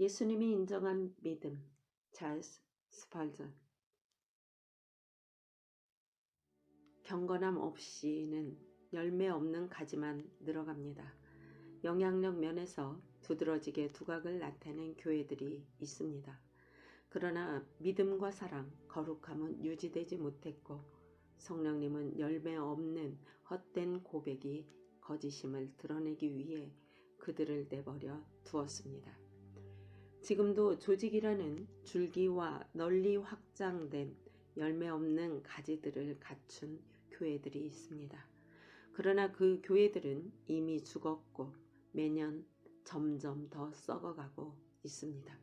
예수님이 인정한 믿음 찰스 스팔전 경건함 없이는 열매 없는 가지만 늘어갑니다. 영향력 면에서 두드러지게 두각을 나타낸 교회들이 있습니다. 그러나 믿음과 사랑, 거룩함은 유지되지 못했고 성령님은 열매 없는 헛된 고백이 거짓임을 드러내기 위해 그들을 내버려 두었습니다. 지금도 조직이라는 줄기와 널리 확장된 열매 없는 가지들을 갖춘 교회들이 있습니다. 그러나 그 교회들은 이미 죽었고 매년 점점 더 썩어가고 있습니다.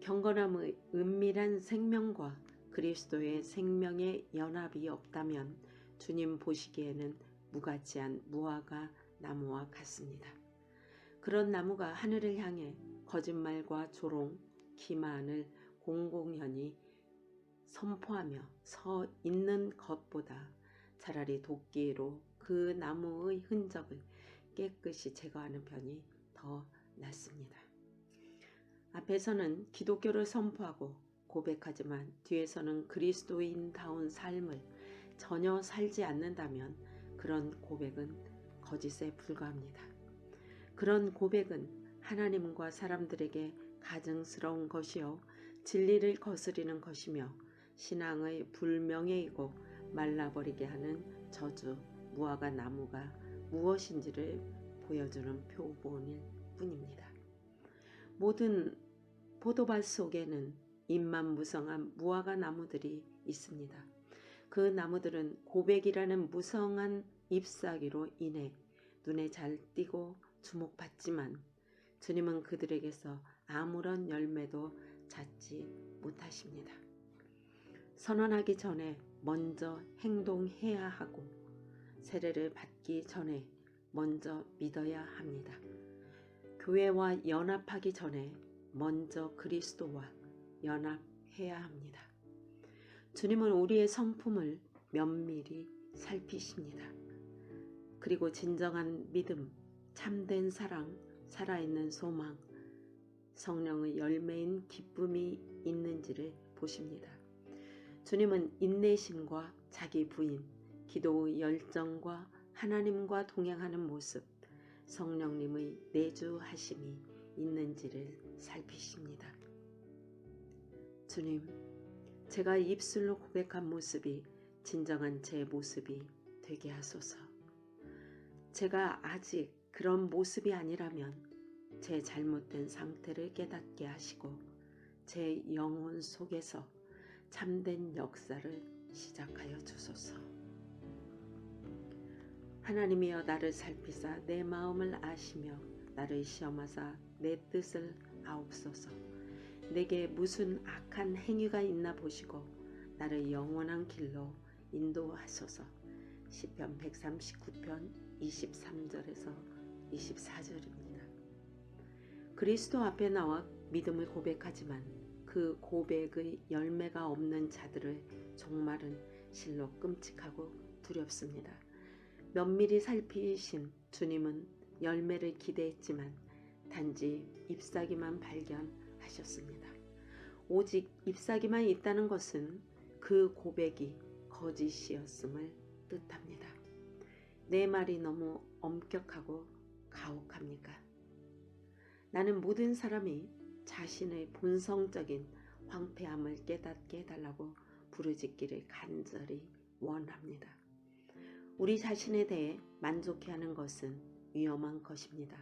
경건함의 은밀한 생명과 그리스도의 생명의 연합이 없다면 주님 보시기에는 무가치한 무화과 나무와 같습니다. 그런 나무가 하늘을 향해 거짓말과 조롱, 기만을 공공연히 선포하며 서 있는 것보다 차라리 도끼로 그 나무의 흔적을 깨끗이 제거하는 편이 더 낫습니다. 앞에서는 기독교를 선포하고 고백하지만 뒤에서는 그리스도인다운 삶을 전혀 살지 않는다면 그런 고백은 거짓에 불과합니다. 그런 고백은 하나님과 사람들에게 가증스러운 것이요 진리를 거스리는 것이며 신앙의 불명예이고 말라버리게 하는 저주 무화과 나무가 무엇인지를 보여주는 표본일 뿐입니다. 모든 포도밭 속에는 잎만 무성한 무화과 나무들이 있습니다. 그 나무들은 고백이라는 무성한 잎사귀로 인해 눈에 잘 띄고 주목받지만 주님은 그들에게서 아무런 열매도 찾지 못하십니다. 선언하기 전에 먼저 행동해야 하고 세례를 받기 전에 먼저 믿어야 합니다. 교회와 연합하기 전에 먼저 그리스도와 연합해야 합니다. 주님은 우리의 성품을 면밀히 살피십니다. 그리고 진정한 믿음, 참된 사랑, 살아있는 소망, 성령의 열매인 기쁨이 있는지를 보십니다. 주님은 인내심과 자기 부인, 기도의 열정과 하나님과 동행하는 모습, 성령님의 내주하심이 있는지를 살피십니다. 주님, 제가 입술로 고백한 모습이 진정한 제 모습이 되게 하소서. 제가 아직 그런 모습이 아니라면 제 잘못된 상태를 깨닫게 하시고 제 영혼 속에서 참된 역사를 시작하여 주소서. 하나님이여 나를 살피사 내 마음을 아시며 나를 시험하사 내 뜻을 아옵소서. 내게 무슨 악한 행위가 있나 보시고 나를 영원한 길로 인도하소서. 시편 139편 23절에서 24절입니다. 그리스도 앞에 나와 믿음을 고백하지만 그 고백의 열매가 없는 자들을 종말은 실로 끔찍하고 두렵습니다. 면밀히 살피신 주님은 열매를 기대했지만 단지 잎사귀만 발견하셨습니다. 오직 잎사귀만 있다는 것은 그 고백이 거짓이었음을 뜻합니다. 내 말이 너무 엄격하고 가혹합니까? 나는 모든 사람이 자신의 본성적인 황폐함을 깨닫게 해달라고 부르짖기를 간절히 원합니다. 우리 자신에 대해 만족해하는 것은 위험한 것입니다.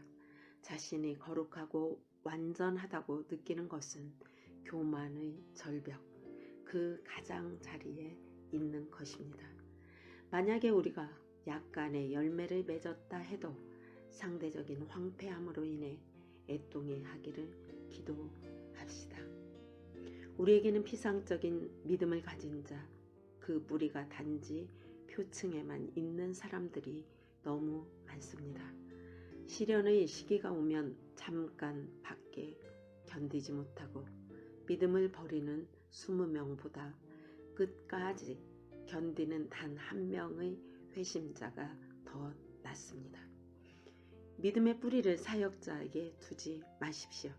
자신이 거룩하고 완전하다고 느끼는 것은 교만의 절벽, 그 가장 자리에 있는 것입니다. 만약에 우리가 약간의 열매를 맺었다 해도 상대적인 황폐함으로 인해 애통해 하기를 기도합시다. 우리에게는 피상적인 믿음을 가진 자, 그 뿌리가 단지 표층에만 있는 사람들이 너무 많습니다. 시련의 시기가 오면 잠깐 밖에 견디지 못하고 믿음을 버리는 20명보다 끝까지 견디는 단 한 명의 회심자가 더 낫습니다. 믿음의 뿌리를 사역자에게 두지 마십시오.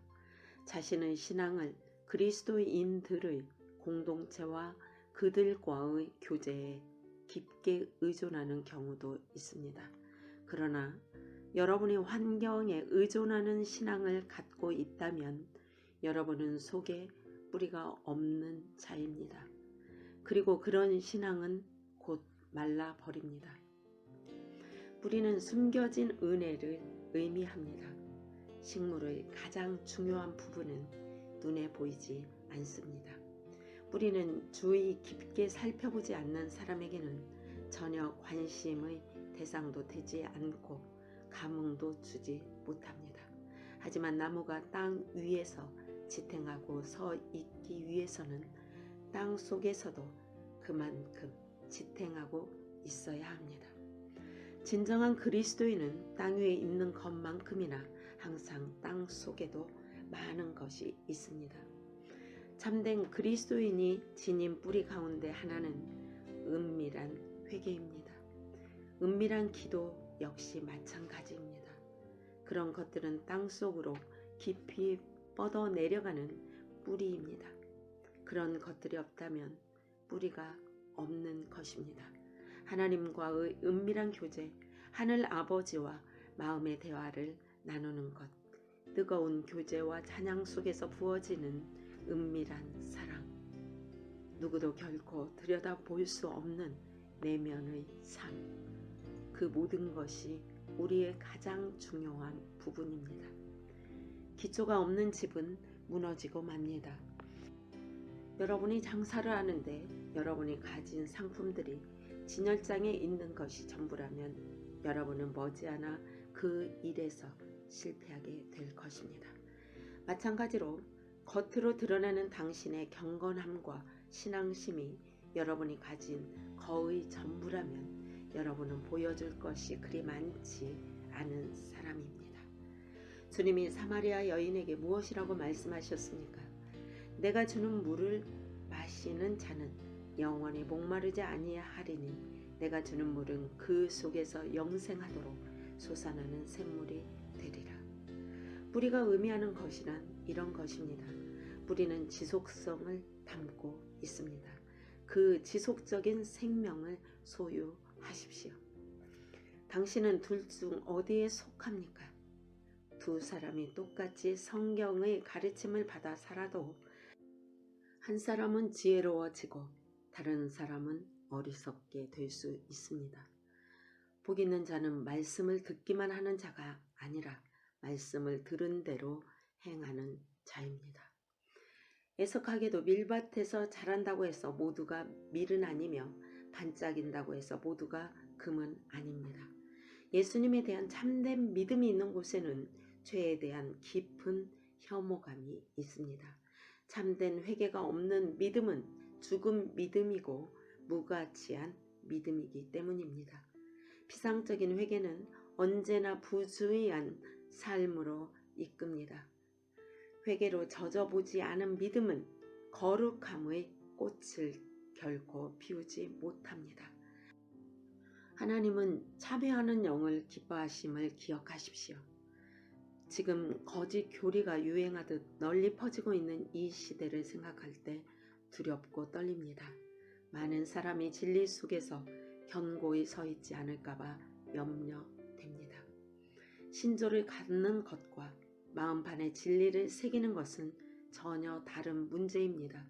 자신의 신앙을 그리스도인들의 공동체와 그들과의 교제에 깊게 의존하는 경우도 있습니다. 그러나 여러분이 환경에 의존하는 신앙을 갖고 있다면 여러분은 속에 뿌리가 없는 자입니다. 그리고 그런 신앙은 곧 말라 버립니다. 뿌리는 숨겨진 은혜를 의미합니다. 식물의 가장 중요한 부분은 눈에 보이지 않습니다. 뿌리는 주의 깊게 살펴보지 않는 사람에게는 전혀 관심의 대상도 되지 않고 감흥도 주지 못합니다. 하지만 나무가 땅 위에서 지탱하고 서 있기 위해서는 땅 속에서도 그만큼 지탱하고 있어야 합니다. 진정한 그리스도인은 땅 위에 있는 것만큼이나 항상 땅 속에도 많은 것이 있습니다. 참된 그리스도인이 지닌 뿌리 가운데 하나는 은밀한 회개입니다. 은밀한 기도 역시 마찬가지입니다. 그런 것들은 땅 속으로 깊이 뻗어 내려가는 뿌리입니다. 그런 것들이 없다면 뿌리가 없는 것입니다. 하나님과의 은밀한 교제, 하늘 아버지와 마음의 대화를 나누는 것, 뜨거운 교제와 찬양 속에서 부어지는 은밀한 사랑, 누구도 결코 들여다 볼 수 없는 내면의 삶, 그 모든 것이 우리의 가장 중요한 부분입니다. 기초가 없는 집은 무너지고 맙니다. 여러분이 장사를 하는데 여러분이 가진 상품들이 진열장에 있는 것이 전부라면 여러분은 머지않아 그 일에서 실패하게 될 것입니다. 마찬가지로 겉으로 드러나는 당신의 경건함과 신앙심이 여러분이 가진 거의 전부라면 여러분은 보여줄 것이 그리 많지 않은 사람입니다. 주님이 사마리아 여인에게 무엇이라고 말씀하셨습니까? 내가 주는 물을 마시는 자는 영원히 목마르지 아니하리니 내가 주는 물은 그 속에서 영생하도록 솟아나는 샘물이 되리라. 뿌리가 의미하는 것이란 이런 것입니다. 뿌리는 지속성을 담고 있습니다. 그 지속적인 생명을 소유하십시오. 당신은 둘 중 어디에 속합니까? 두 사람이 똑같이 성경의 가르침을 받아 살아도 한 사람은 지혜로워지고 다른 사람은 어리석게 될 수 있습니다. 복 있는 자는 말씀을 듣기만 하는 자가 아니라 말씀을 들은 대로 행하는 자입니다. 애석하게도 밀밭에서 자란다고 해서 모두가 밀은 아니며 반짝인다고 해서 모두가 금은 아닙니다. 예수님에 대한 참된 믿음이 있는 곳에는 죄에 대한 깊은 혐오감이 있습니다. 참된 회개가 없는 믿음은 죽은 믿음이고 무가치한 믿음이기 때문입니다. 피상적인 회개는 언제나 부주의한 삶으로 이끕니다. 회개로 젖어보지 않은 믿음은 거룩함의 꽃을 결코 피우지 못합니다. 하나님은 참여하는 영을 기뻐하심을 기억하십시오. 지금 거짓 교리가 유행하듯 널리 퍼지고 있는 이 시대를 생각할 때 두렵고 떨립니다. 많은 사람이 진리 속에서 견고히 서 있지 않을까봐 염려됩니다. 신조를 갖는 것과 마음판에 진리를 새기는 것은 전혀 다른 문제입니다.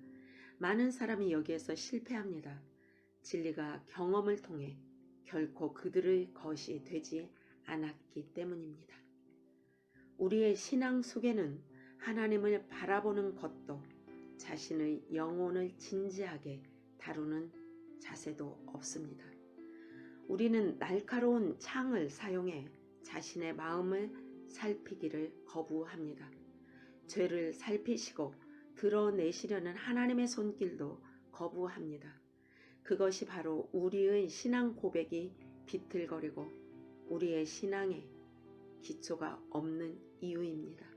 많은 사람이 여기에서 실패합니다. 진리가 경험을 통해 결코 그들의 것이 되지 않았기 때문입니다. 우리의 신앙 속에는 하나님을 바라보는 것도 자신의 영혼을 진지하게 다루는 자세도 없습니다. 우리는 날카로운 창을 사용해 자신의 마음을 살피기를 거부합니다. 죄를 살피시고 드러내시려는 하나님의 손길도 거부합니다. 그것이 바로 우리의 신앙 고백이 비틀거리고 우리의 신앙에 기초가 없는 이유입니다.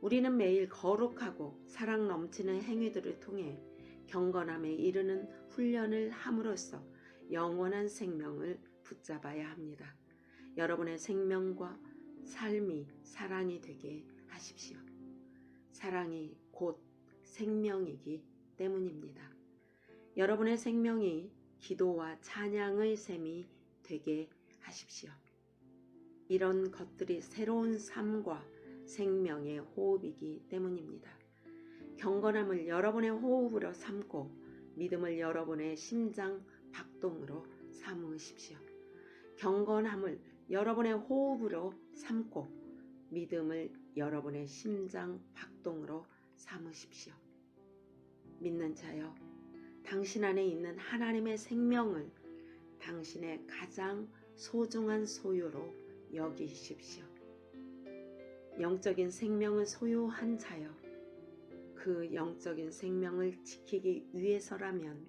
우리는 매일 거룩하고 사랑 넘치는 행위들을 통해 경건함에 이르는 훈련을 함으로써 영원한 생명을 붙잡아야 합니다. 여러분의 생명과 삶이 사랑이 되게 하십시오. 사랑이 곧 생명이기 때문입니다. 여러분의 생명이 기도와 찬양의 셈이 되게 하십시오. 이런 것들이 새로운 삶과 생명의 호흡이기 때문입니다. 경건함을 여러분의 호흡으로 삼고 믿음을 여러분의 심장 박동으로 삼으십시오. 경건함을 여러분의 호흡으로 삼고 믿음을 여러분의 심장 박동으로 삼으십시오. 믿는 자여, 당신 안에 있는 하나님의 생명을 당신의 가장 소중한 소유로 여기십시오. 영적인 생명을 소유한 자여, 그 영적인 생명을 지키기 위해서라면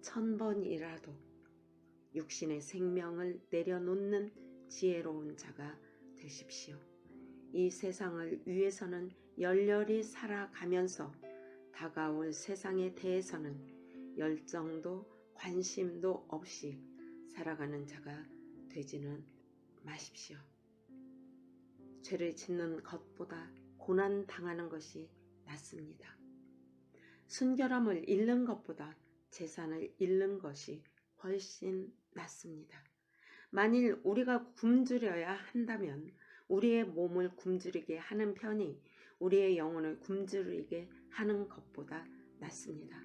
천 번이라도 육신의 생명을 내려놓는 지혜로운 자가 되십시오. 이 세상을 위해서는 열렬히 살아가면서 다가올 세상에 대해서는 열정도 관심도 없이 살아가는 자가 되지는 마십시오. 죄를 짓는 것보다 고난 당하는 것이 낫습니다. 순결함을 잃는 것보다 재산을 잃는 것이 훨씬 낫습니다. 만일 우리가 굶주려야 한다면 우리의 몸을 굶주리게 하는 편이 우리의 영혼을 굶주리게 하는 것보다 낫습니다.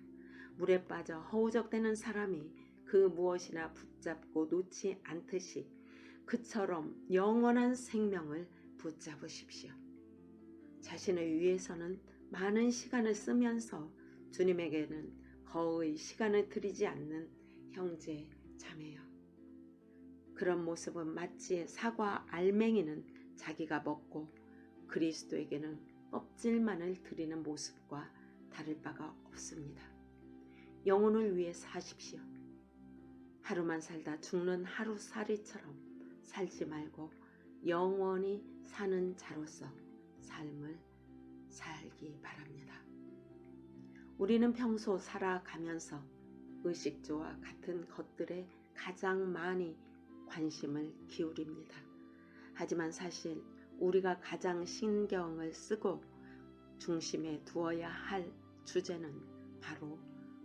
물에 빠져 허우적대는 사람이 그 무엇이나 붙잡고 놓지 않듯이 그처럼 영원한 생명을 붙잡으십시오. 자신을 위해서는 많은 시간을 쓰면서 주님에게는 거의 시간을 들이지 않는 형제 자매요. 그런 모습은 마치 사과 알맹이는 자기가 먹고 그리스도에게는 껍질만을 드리는 모습과 다를 바가 없습니다. 영혼을 위해 사십시오. 하루만 살다 죽는 하루살이처럼 살지 말고 영원히 사는 자로서 삶을 살기 바랍니다. 우리는 평소 살아가면서 의식주와 같은 것들에 가장 많이 관심을 기울입니다. 하지만 사실 우리가 가장 신경을 쓰고 중심에 두어야 할 주제는 바로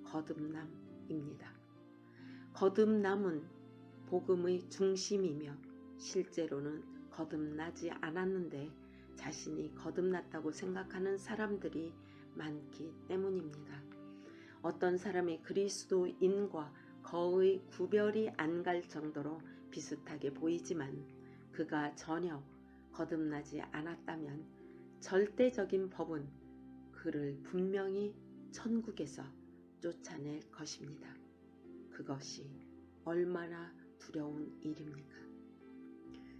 거듭남입니다. 거듭남은 복음의 중심이며 실제로는 거듭나지 않았는데 자신이 거듭났다고 생각하는 사람들이 많기 때문입니다. 어떤 사람이 그리스도인과 거의 구별이 안 갈 정도로 비슷하게 보이지만 그가 전혀 거듭나지 않았다면 절대적인 법은 그를 분명히 천국에서 쫓아낼 것입니다. 그것이 얼마나 두려운 일입니까?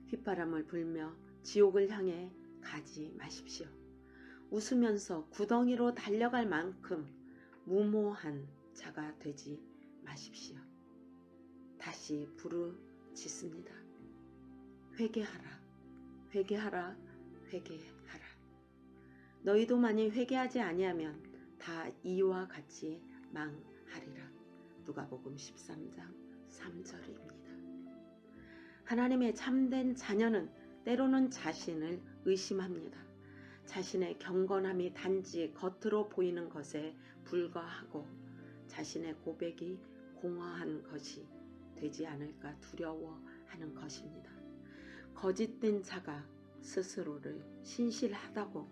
휘바람을 불며 지옥을 향해 가지 마십시오. 웃으면서 구덩이로 달려갈 만큼 무모한 자가 되지 마십시오. 다시 부르짖습니다. 회개하라, 회개하라, 회개하라. 너희도 만일 회개하지 아니하면 다 이와 같이 망하리라. 누가복음 13장 3절입니다. 하나님의 참된 자녀는 때로는 자신을 의심합니다. 자신의 경건함이 단지 겉으로 보이는 것에 불과하고 자신의 고백이 공허한 것이 되지 않을까 두려워하는 것입니다. 거짓된 자가 스스로를 신실하다고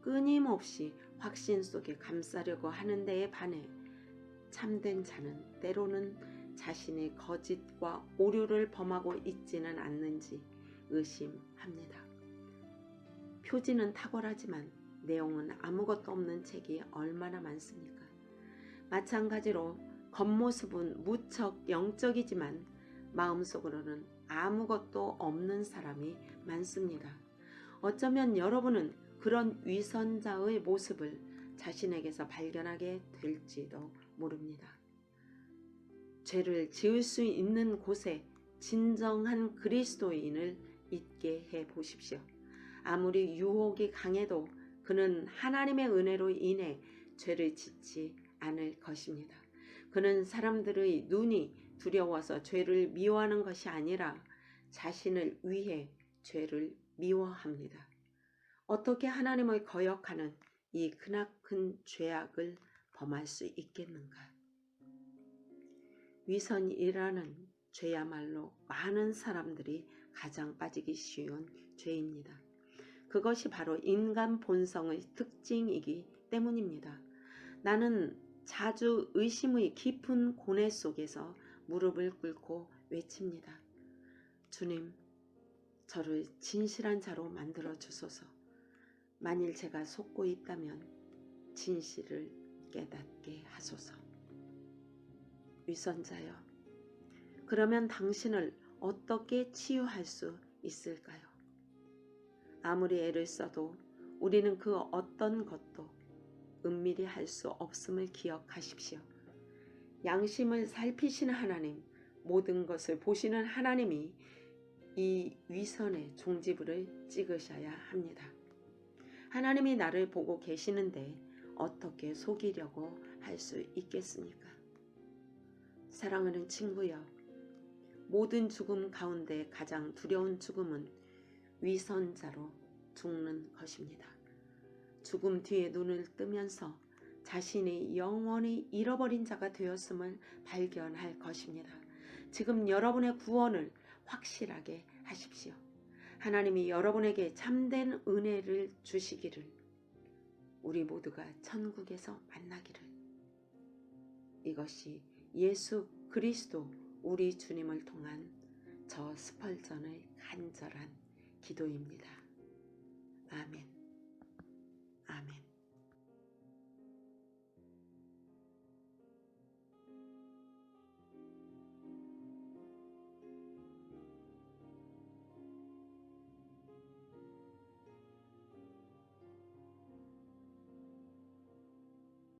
끊임없이 확신 속에 감싸려고 하는 데에 반해 참된 자는 때로는 자신이 거짓과 오류를 범하고 있지는 않는지 의심합니다. 표지는 탁월하지만 내용은 아무것도 없는 책이 얼마나 많습니까? 마찬가지로 겉모습은 무척 영적이지만 마음속으로는 아무것도 없는 사람이 많습니다. 어쩌면 여러분은 그런 위선자의 모습을 자신에게서 발견하게 될지도 모릅니다. 죄를 지을 수 있는 곳에 진정한 그리스도인을 있게 해 보십시오. 아무리 유혹이 강해도 그는 하나님의 은혜로 인해 죄를 짓지 않을 것입니다. 그는 사람들의 눈이 두려워서 죄를 미워하는 것이 아니라 자신을 위해 죄를 미워합니다. 어떻게 하나님을 거역하는 이 크나큰 죄악을 범할 수 있겠는가? 위선이라는 죄야말로 많은 사람들이 가장 빠지기 쉬운 죄입니다. 그것이 바로 인간 본성의 특징이기 때문입니다. 나는 자주 의심의 깊은 고뇌 속에서 무릎을 꿇고 외칩니다. 주님, 저를 진실한 자로 만들어 주소서. 만일 제가 속고 있다면 진실을 깨닫게 하소서. 위선자여, 그러면 당신을 어떻게 치유할 수 있을까요? 아무리 애를 써도 우리는 그 어떤 것도 은밀히 할 수 없음을 기억하십시오. 양심을 살피시는 하나님, 모든 것을 보시는 하나님이 이 위선의 종지부를 찍으셔야 합니다. 하나님이 나를 보고 계시는데 어떻게 속이려고 할 수 있겠습니까? 사랑하는 친구여, 모든 죽음 가운데 가장 두려운 죽음은 위선자로 죽는 것입니다. 죽음 뒤에 눈을 뜨면서 자신이 영원히 잃어버린 자가 되었음을 발견할 것입니다. 지금 여러분의 구원을 확실하게 하십시오. 하나님이 여러분에게 참된 은혜를 주시기를 우리 모두가 천국에서 만나기를 이것이 예수 그리스도 우리 주님을 통한 저 스펄전의 간절한 기도입니다. 아멘.